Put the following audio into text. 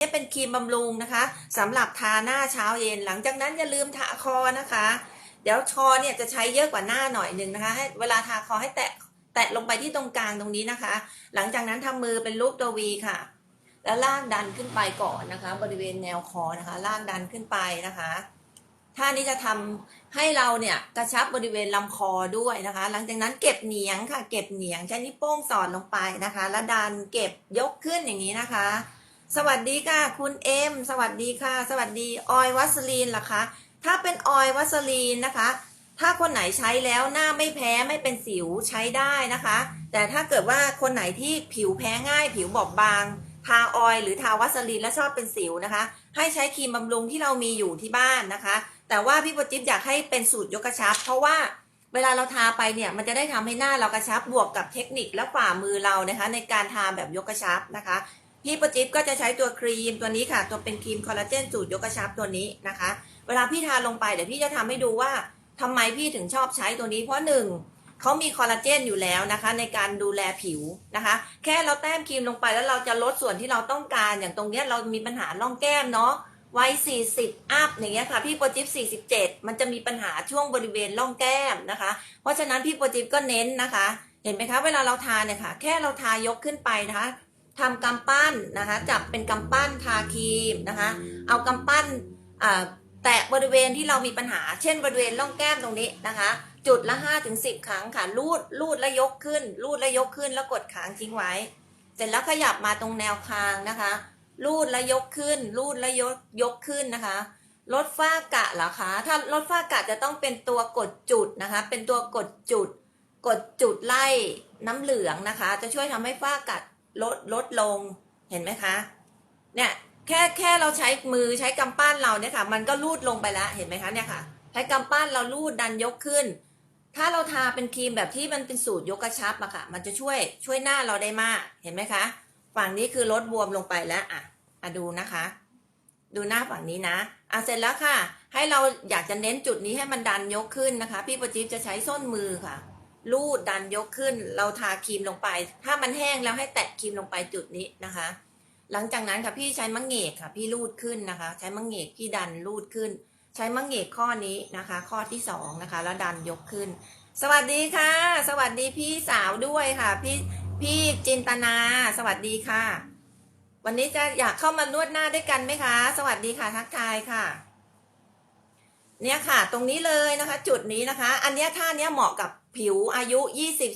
นี่เป็นครีมบำรุงนะคะสำหรับทาหน้าเช้าเย็นหลังจากนั้นอย่าลืมทาคอนะคะ เดี๋ยวคอเนี่ยจะใช้เยอะกว่าหน้าหน่อยหนึ่งนะคะให้เวลาทาคอให้แตะแตะลงไปที่ตรงกลางตรงนี้นะคะ หลังจากนั้นทำมือเป็นรูปตัววีค่ะ แล้วลากดันขึ้นไปก่อนนะคะ บริเวณแนวคอนะคะลากดันขึ้นไปนะคะท่านี้จะทำให้เราเนี่ยกระชับบริเวณลำคอด้วยนะคะ หลังจากนั้นเก็บเหนียงค่ะ เก็บเหนียงใช้นิ้วโป้งสอดลงไปนะคะ แล้วดันเก็บยกขึ้นอย่างนี้นะคะ สวัสดีค่ะ คุณเอ็มสวัสดีค่ะ สวัสดีออยวัสลีนล่ะคะ ถ้าเป็นออยวัสลีนนะคะ ถ้าคนไหนใช้แล้วหน้าไม่แพ้ไม่เป็นสิวใช้ได้นะคะ แต่ถ้าเกิดว่าคนไหนที่ผิวแพ้ง่าย ผิวบอบบาง ทาออยหรือทาวัสลีนแล้วชอบเป็นสิวนะคะ ให้ใช้ครีมบำรุงที่เรามีอยู่ที่บ้านนะคะ แต่ว่าพี่โปจิ๊บอยากให้เป็นสูตรยกกระชับ เพราะว่าเวลาเราทาไปเนี่ยมันจะได้ทำให้หน้าเรากระชับบวกกับเทคนิคและฝ่ามือเรานะคะ ในการทาแบบยกกระชับนะคะ พี่ปรจิ๊บก็จะใช้ตัวครีมตัวนี้ค่ะ ตัวเป็นครีมคอลลาเจนสูตรยกกระชับตัวนี้นะคะ เวลาพี่ทาลงไปเดี๋ยวพี่จะทำให้ดูว่าทำไมพี่ถึงชอบใช้ตัวนี้เพราะหนึ่งเขามีคอลลาเจนอยู่แล้วนะคะ ในการดูแลผิวนะคะ แค่เราแต้มครีมลงไปแล้วเราจะลดส่วนที่เราต้องการอย่างตรงเนี้ยเรามีปัญหาร่องแก้มเนาะวัย40 อัพอย่างเงี้ยค่ะ พี่โปรจิบ47 มันจะมีปัญหาช่วงบริเวณร่องแก้มนะคะ เพราะฉะนั้นพี่โปรจิบก็เน้นนะคะ เห็นไหมคะ เวลาเราทาเนี่ยค่ะ แค่เราทายกขึ้นไปนะคะ ทำกำปั้นนะคะจับเป็นกำปั้นทาครีมนะคะเอากำปั้นแตะบริเวณที่เรามีปัญหา เช่นบริเวณร่องแก้มตรงนี้นะคะ จุดละ5ถึง10 ครั้งค่ะลูดลูดแล้วยกขึ้นลูดแล้วยกขึ้นแล้วกดค้างทิ้งไว้ เสร็จแล้วขยับมาตรงแนวคางนะคะลูดแล้วยกขึ้นลูดแล้วยกยกขึ้นนะคะลดฝ้ากระเหรอคะถ้าลดฝ้ากระจะต้องเป็นตัวกดจุดนะคะ เป็นตัวกดจุด กดจุดไล่น้ำเหลืองนะคะ จะช่วยทำให้ฝ้ากระ ลดลดลงเห็นไหมคะ เนี่ยแค่แค่เราใช้มือใช้กำปั้นเราเนี่ยค่ะ มันก็ลูดลงไปแล้วเห็นไหมคะเนี่ยค่ะ ใช้กำปั้นเราลูดดันยกขึ้น ถ้าเราทาเป็นครีมแบบที่มันเป็นสูตรยกกระชับอะค่ะ มันจะช่วยช่วยหน้าเราได้มากเห็นไหมคะฝั่งนี้คือลดบวมลงไปแล้วอะอะดูนะคะ ดูหน้าฝั่งนี้นะอะเสร็จแล้วค่ะ ให้เราอยากจะเน้นจุดนี้ให้มันดันยกขึ้นนะคะ พี่ประจิ๊บจะใช้ส้นมือค่ะ ลูดดันยกขึ้น เราทาครีมลงไป ถ้ามันแห้งแล้วให้แตะครีมลงไปจุดนี้นะคะ หลังจากนั้นค่ะพี่ใช้มะเหงกค่ะ พี่ลูดขึ้นนะคะ ใช้มะเหงกพี่ดันลูดขึ้น ใช้มะเหงกข้อนี้นะคะ ข้อที่สองนะคะ แล้วดันยกขึ้น สวัสดีค่ะ สวัสดีพี่สาวด้วยค่ะ พี่พี่จินตนา สวัสดีค่ะ วันนี้จะอยากเข้ามานวดหน้าด้วยกันไหมคะ สวัสดีค่ะทักทายค่ะเนี่ยค่ะ ตรงนี้เลยนะคะ จุดนี้นะคะ อันนี้ท่าเนี้ยเหมาะกับ ผิวอายุ 20สิบ